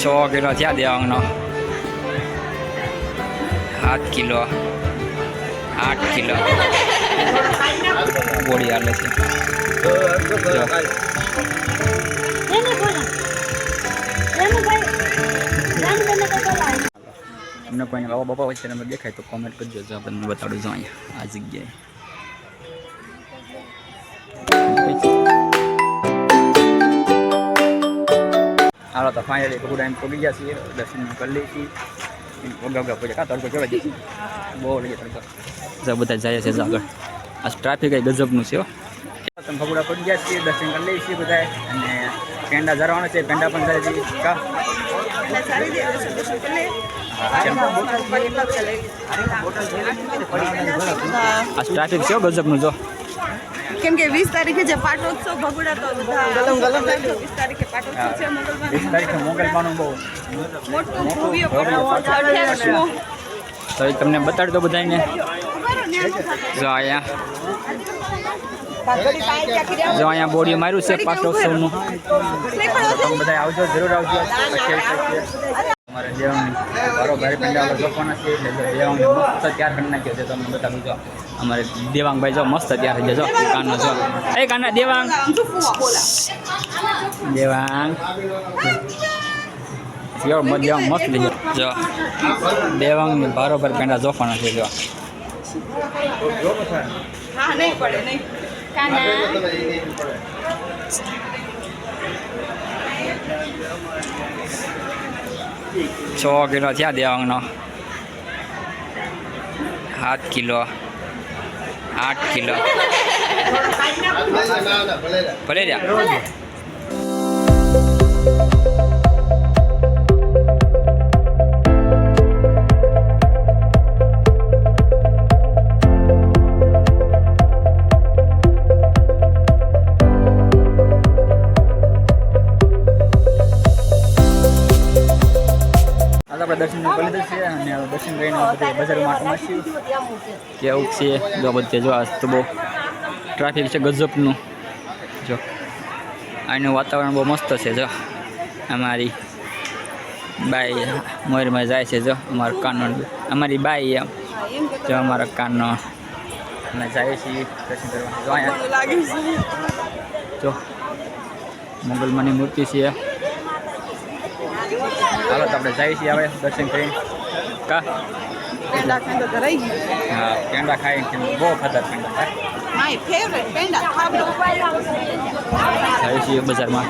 છ કિલો થયા દેવાંગનો સાત કિલો. આઠ કિલો. બોડી હાલે છે. અમને કોઈને બાબા બાબા વચ્ચે નંબર દેખાય તો કોમેન્ટ કરજો. આપણને બતાડું છું અહીંયા આ જગ્યાએ. હાલો તો ફાઇનલી બગુડા એમ પગી ગયા છીએ દર્શન કરી લઈએ છીએ. વગા વગા કા તડકો કેવા જશે બહુ લઈએ તડકો. જો બધા જાય છે આગળ. આ ટ્રાફિક એ ગજબનું છે હો. તમે ભગુડા પડી ગયા છીએ દર્શન કરી લઈએ છીએ બધા અને પેંડા જરવાનો છે પેંડા પણ જાય છે. કા? આ ટ્રાફિક છે હો ગજબનું જો. કેમ કે વીસ તારીખે જે પાટોત્સવ ભગુડા તો બધા વીસ તારીખે પાટોત્સવ છે વીસ મંગળવાર તારીખે મોગલમાનું બહુ મોટું મોટું ભવ્ય ભવ્ય અઠ્યાવીસમો. તો એ તમને બતાડી દો બધાને જો અહીંયા જો અહીંયા બોડી માર્યું છે પાસ ઉત્સવનું તમે બધા આવજો જરૂર આવજો. અમારે દેવાની બરોબર પેંડા લોકોના છે એટલે જો દેવાંગ મસ્ત તૈયાર કરી નાખ્યો છે. તમને બતાડું જો અમારે દેવાંગભાઈ જો મસ્ત તૈયાર થઈ જજો કાનો જો. એ કાના દેવાંગ. દેવાંગ. જો મત દેવાંગ મસ્ત થઈ જો દેવાંગ બરોબર પેંડા જોફાના છે, જો. હા, નહીં છ કિલો થયા દેવાંગનો. સાત કિલો. આઠ કિલો. ભલે રહ્યા આપણે દર્શન કરી દઈએ અને દર્શન કરીને બધે બજારમાં આટો કેવું છે? જો બધે જો આ તો બહુ ટ્રાફિક છે ગજબનું. જો, આનું વાતાવરણ બહુ મસ્ત છે, જો. અમારી બાઈ મોરમાં જાય છે, જો, અમારો કાનો અમારી બાઈ એમ. જો, અમારો કાનો અમે જઈએ છીએ દર્શન કરવા. જો, અહીંયા. જો, મંગલમાની મૂર્તિ છે. હાલો તો આપણે જઈએ છીએ હવે દર્શન કરીને. કા? પેંડા ખાંડો ધરાઈ ગયું. હા પેંડા ખાઈને બહુ ખાધા પેંડા ખાય માય ફેવરેટ પેંડા ખાવડો જઈએ છીએ બજારમાં.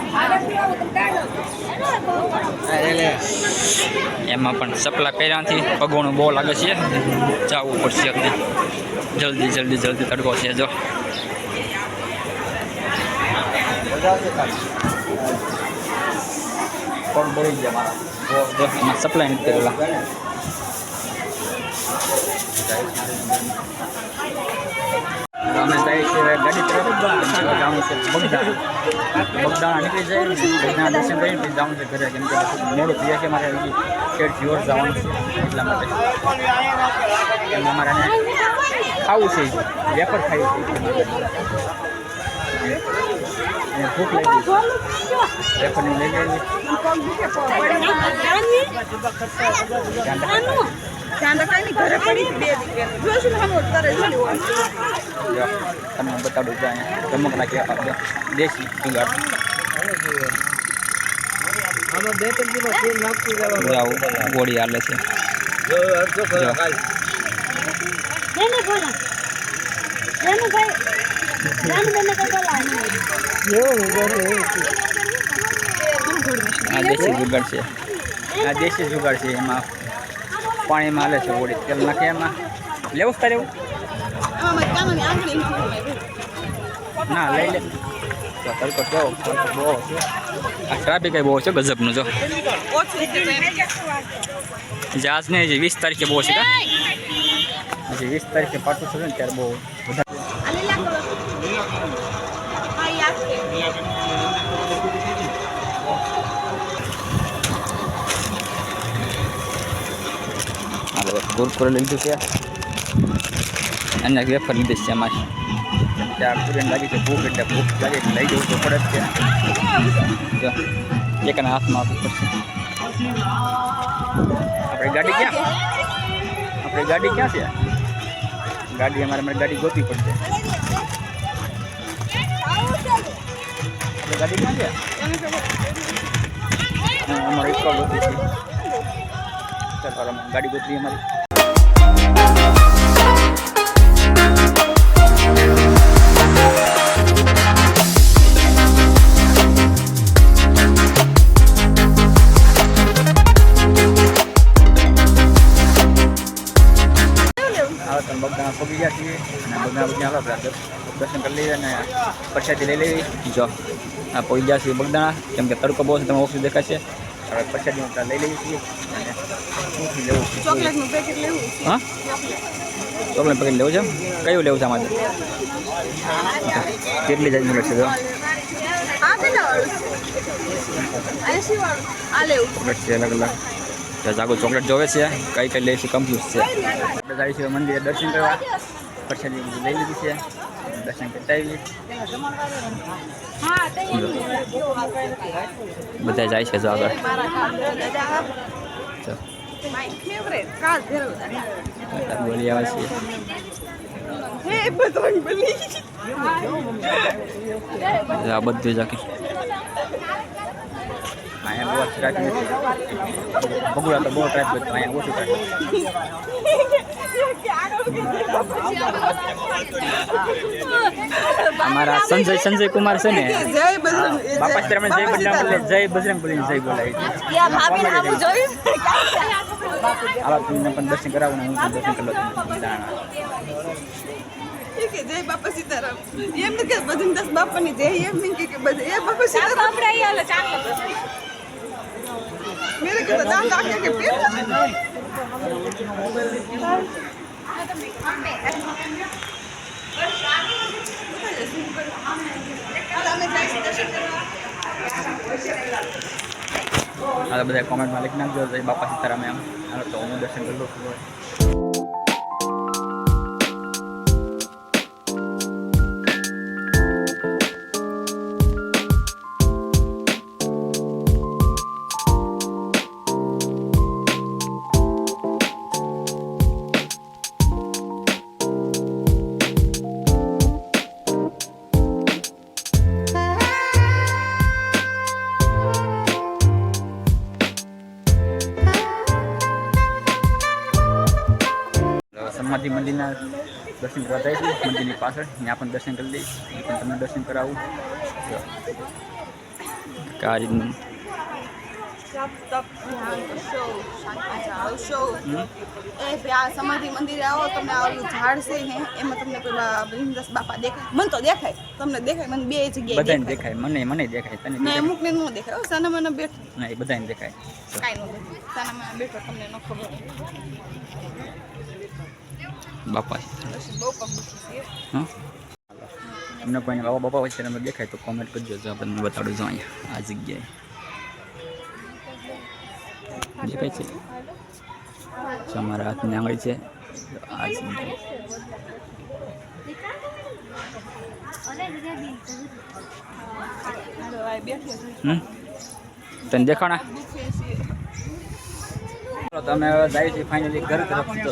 એમાં પણ સપલા પહેરાથી પગોણું બહુ લાગે છે. જવું પડશે જલ્દી જલ્દી જલ્દી તડકો છે જો. પગ બળી ગયા મારા? સપ્લાય નથી કરેલા. અમે જઈએ છીએ ગાડી તરફ જવાનું છે બગદાણા. નીકળી જાય બગદાણા દર્શન કરીને પછી જવાનું છે ઘરે કેમ કે જાય મારે હજી જવાનું છે, એટલા માટે. એમાં અમારે ખાવું છે વેપર ખાવું છે. ભૂખ લાગી લઈ ગઈ ધ્યાન રખાય ને ઘરે પડી બે દીકરી જોશું જોયું જો તમને બતાડું છું અહીંયા રમકડા કેવા આપજો દેશી જુગાડ ગોળી હાલે છે ભાઈ આ દેશી જુગાડ છે. આ દેશી જુગાડ છે એમાં પાણીમાં હાલે છે ગોળી તેલ નાખે એમાં. લેવું જ તારે એવું? આમાં મારી કાનાની આંગળી નથી જોવાય. ના, લઈ લે. તો તડકો કેવો તડકો બહુ છે. આ ટ્રાફિક બહુ છે ગજબનું, જો. ઓછું છે તો એમ. જહાજ ને હજી વીસ તારીખે બહુ છે કા? હજી વીસ તારીખે પાછું થશે ને ત્યારે બહુ વધારે આ લીલા કલર હા ઈ આ છે. હાલો કુરકુરે લીધું છે. અને વેફર લીધી છે એમાં ત્યાં પૂરીને લાગી છે ભૂખ એટલે ભૂખ લાગે એટલે લઈ જવું તો પડે જ છે. એકના હાથમાં આપવું પડશે. આપણી ગાડી ક્યાં? આપણે ગાડી ક્યાં છે? ગાડી અમારે મારી ગાડી ગોતવી પડશે. ગાડી ક્યાં છે? અમારે એક ગોતી છે. ચાલો અમે ગાડી ગોતવી અમારી હવે તમે બગદાણા પગી ગયા છીએ અને બગદાણા પગી હાલો આપણે દર્શન કરી લઈએ અને પ્રસાદી લઈ લેવી જો આ પગી ગયા છીએ બગદાણા કેમ કે તડકો બહુ છે તમે ઓછું દેખાશે હવે પ્રસાદી આપણે લઈ લઈએ છીએ અને શું લેવું છે ચોકલેટનું પેકેટ લેવું હા? ચોકલેટ પેકેટ લેવું છે? કયું લેવું છે આમાં કેટલી જાતનું મળશે જો? આ કેટલા વાળું છે? એસી વાળું. આ લેવું. ચોકલેટ છે અલગ અલગ. જાગો ચોકલેટ જોવે છે? કઈ કઈ લે છે કન્ફ્યુઝ છે? આપણે જાય છે મંદિરે દર્શન કરવા. પ્રસાદી લઈ લીધી છે. દર્શન કરતા આવીએ બધા જાય છે જો આગળ. જો જો આ બધું અહીંયા બહુ ટ્રાફિક નથી બગુડા તો બહુ ટ્રાફિક હતું અહીંયા ઓછું ટ્રાફિક અમારા સંજય સંજય કુમાર છે ને. જય બજરંગ બાપા જય બજરંગ જય બજરંગ બોલીને જય બોલાય. આવું તમને પણ દર્શન કરાવું હું પણ દર્શન કરી લઉં છે જય બાપા સીતારામ એમ નથી કે બધું દસ બાપાની જય એમ નહીં કે કે બધું એ બાપા સીતારામ મેરે કે દામ રાખે કે પેટ આ બધા કોમેન્ટમાં લખી નાખજો. બાપા સીતારામ એમ. તો હું દર્શન કરી લઉં છું. હવે મંદિરના દર્શન કરવા જઈશું મંદિરની પાછળ ત્યાં પણ દર્શન કરી દઈશ પણ તમને દર્શન કરાવું. આ રીતનું સમાધિ મંદિરે આવો તમને આવું ઝાડ છે ને એમાં તમને પેલા બા- બાપા દેખાય. મને તો દેખાય. તમને દેખાય મને બે જગ્યાએ બધાને દેખાય. મને મને દેખાય. તને ને અમુક ને ન દેખાય. હો, સાના મને બેઠો. ના એ બધાને દેખાય. કાંઈ ન દેખાય. સાના મને બેઠો તમને ન ખબર. બાપા તમને કોઈને બાબા બાપા વચ્ચે તમે દેખાય તો કોમેન્ટ કરજો જો આપણે બતાડું છું અહીંયા, આ જગ્યાએ. દેખાય છે? અમારા હાથની આંગળી છે. આ જગ્યાએ તને દેખાણા? તમે જાય છે ફાઇનલી ઘર તરફ તો